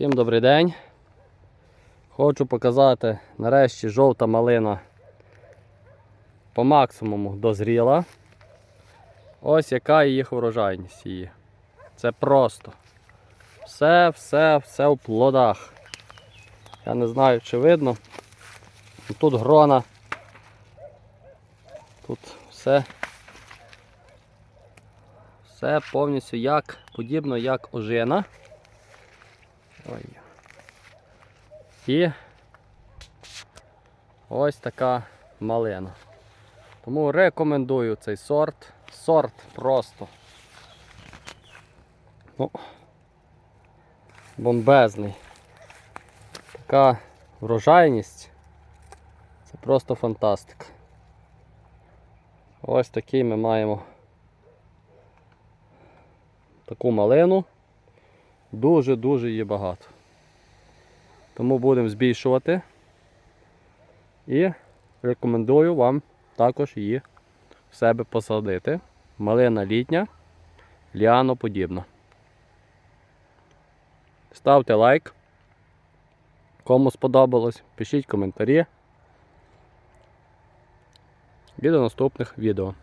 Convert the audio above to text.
Всім добрий день. Хочу показати нарешті жовта малина по максимуму дозріла. Ось яка їх урожайність її. Це просто. Все, все, все в плодах. Я не знаю, чи видно. Тут грона. Тут все. Все повністю як подібно як ожина. Ой. І ось така малина. Тому рекомендую цей сорт. Сорт просто. Ну, бомбезний. Така врожайність. Це просто фантастика. Ось такий ми маємо таку малину. Дуже-дуже її багато. Тому будемо збільшувати. І рекомендую вам також її в себе посадити. Малина літня, ліаноподібна. Ставте лайк. Кому сподобалось, пишіть коментарі. І до наступних відео.